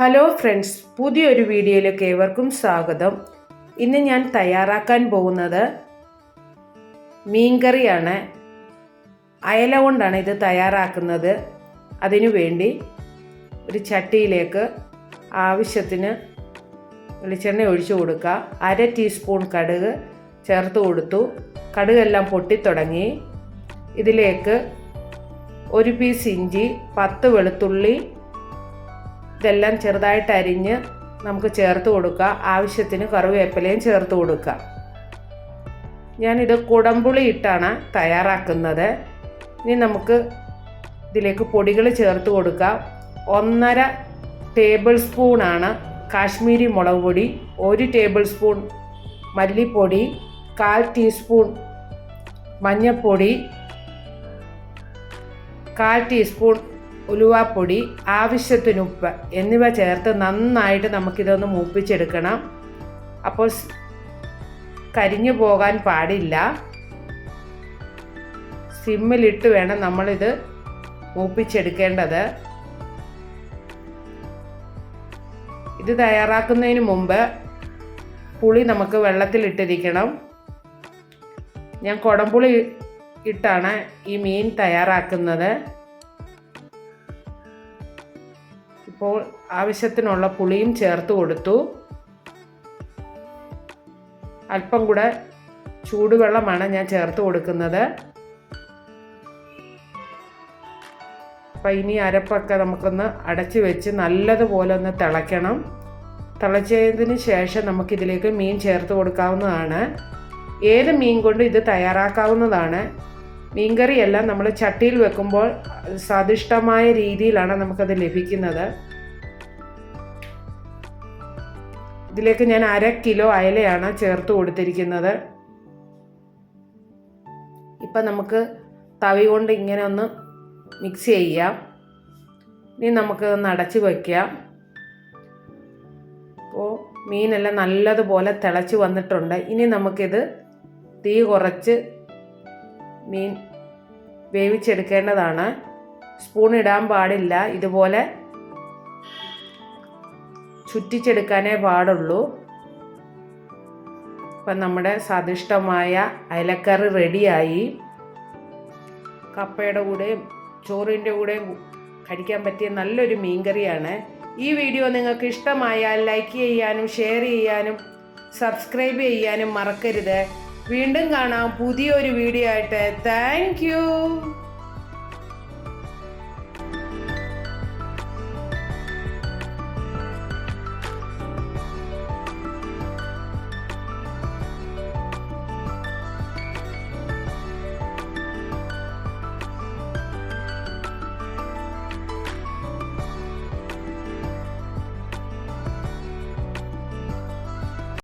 Hello friends പുതിയൊരു വീഡിയോയിലേക്ക് ഏവർക്കും സ്വാഗതം. ഇന്ന് ഞാൻ തയ്യാറാക്കാൻ പോകുന്നത് മീൻകറിയാണ്. അയല കൊണ്ടാണ് ഇത് തയ്യാറാക്കുന്നത്. അതിനു വേണ്ടി ഒരു ചട്ടിയിലേക്ക് ആവശ്യത്തിന് വെളിച്ചെണ്ണ ഒഴിച്ചു കൊടുക്കുക. അര ടീസ്പൂൺ കടുക് ചേർത്ത് കൊടുത്തു. കടുകെല്ലാം പൊട്ടിത്തുടങ്ങി. ഇതിലേക്ക് ഒരു പീസ് ഇഞ്ചി പത്ത് വെളുത്തുള്ളി ഇതെല്ലാം ചെറുതായിട്ട് അരിഞ്ഞ് നമുക്ക് ചേർത്ത് കൊടുക്കുക. ആവശ്യത്തിന് കറിവേപ്പിലയും ചേർത്ത് കൊടുക്കുക. ഞാനിത് കുടംപുളി ഇട്ടാണ് തയ്യാറാക്കുന്നത്. ഇനി നമുക്ക് ഇതിലേക്ക് പൊടികൾ ചേർത്ത് കൊടുക്കുക ഒന്നര ടേബിൾ സ്പൂണാണ് കാശ്മീരി മുളക് പൊടി ഒരു ടേബിൾ സ്പൂൺ മല്ലിപ്പൊടി കാൽ ടീസ്പൂൺ മഞ്ഞൾപ്പൊടി കാൽ ടീസ്പൂൺ ഉലുവാപ്പൊടി ആവശ്യത്തിന് ഉപ്പ് എന്നിവ ചേർത്ത് നന്നായിട്ട് നമുക്കിതൊന്ന് മൂപ്പിച്ചെടുക്കണം. അപ്പോൾ കരിഞ്ഞു പോകാൻ പാടില്ല. സിമ്മിലിട്ട് വേണം നമ്മളിത് മൂപ്പിച്ചെടുക്കേണ്ടത്. ഇത് തയ്യാറാക്കുന്നതിന് മുമ്പ് പുളി നമുക്ക് വെള്ളത്തിലിട്ടിരിക്കണം. ഞാൻ കുടംപുളി ഇട്ടാണ് ഈ മീൻ തയ്യാറാക്കുന്നത്. ഇപ്പോൾ ആവശ്യത്തിനുള്ള പുളിയും ചേർത്ത് കൊടുത്തു. അല്പം കൂടെ ചൂടുവെള്ളമാണ് ഞാൻ ചേർത്ത് കൊടുക്കുന്നത്. അപ്പം ഇനി അരപ്പൊക്കെ നമുക്കൊന്ന് അടച്ച് വെച്ച് നല്ലതുപോലെ ഒന്ന് തിളയ്ക്കണം. തിളച്ചതിന് ശേഷം നമുക്കിതിലേക്ക് മീൻ ചേർത്ത് കൊടുക്കാവുന്നതാണ്. ഏത് മീൻ കൊണ്ട് ഇത് തയ്യാറാക്കാവുന്നതാണ്. മീൻകറിയെല്ലാം നമ്മൾ ചട്ടിയിൽ വെക്കുമ്പോൾ സ്വാദിഷ്ടമായ രീതിയിലാണ് നമുക്കത് ലഭിക്കുന്നത്. ഇതിലേക്ക് ഞാൻ അര കിലോ അയലയാണ് ചേർത്ത് കൊടുത്തിരിക്കുന്നത്. ഇപ്പം നമുക്ക് തവി കൊണ്ട് ഇങ്ങനെ ഒന്ന് മിക്സ് ചെയ്യാം. ഇനി നമുക്ക് ഒന്ന് അടച്ച് വയ്ക്കാം അപ്പോൾ മീനെല്ലാം നല്ലതുപോലെ തിളച്ച് വന്നിട്ടുണ്ട്. ഇനി നമുക്കിത് തീ കുറച്ച് മീൻ വേവിച്ചെടുക്കേണ്ടതാണ്. സ്പൂൺ ഇടാൻ പാടില്ല. ഇതുപോലെ ചുറ്റിച്ചെടുക്കാനേ പാടുള്ളൂ. ഇപ്പം നമ്മുടെ സ്വാദിഷ്ടമായ അയലക്കറി റെഡിയായി. കപ്പയുടെ കൂടെയും ചോറിന്റെ കൂടെയും കഴിക്കാൻ പറ്റിയ നല്ലൊരു മീൻകറിയാണ്. ഈ വീഡിയോ നിങ്ങൾക്ക് ഇഷ്ടമായാൽ ലൈക്ക് ചെയ്യാനും ഷെയർ ചെയ്യാനും സബ്സ്ക്രൈബ് ചെയ്യാനും മറക്കരുത്. വീണ്ടും കാണാം പുതിയൊരു വീഡിയോ ആയിട്ട്. താങ്ക്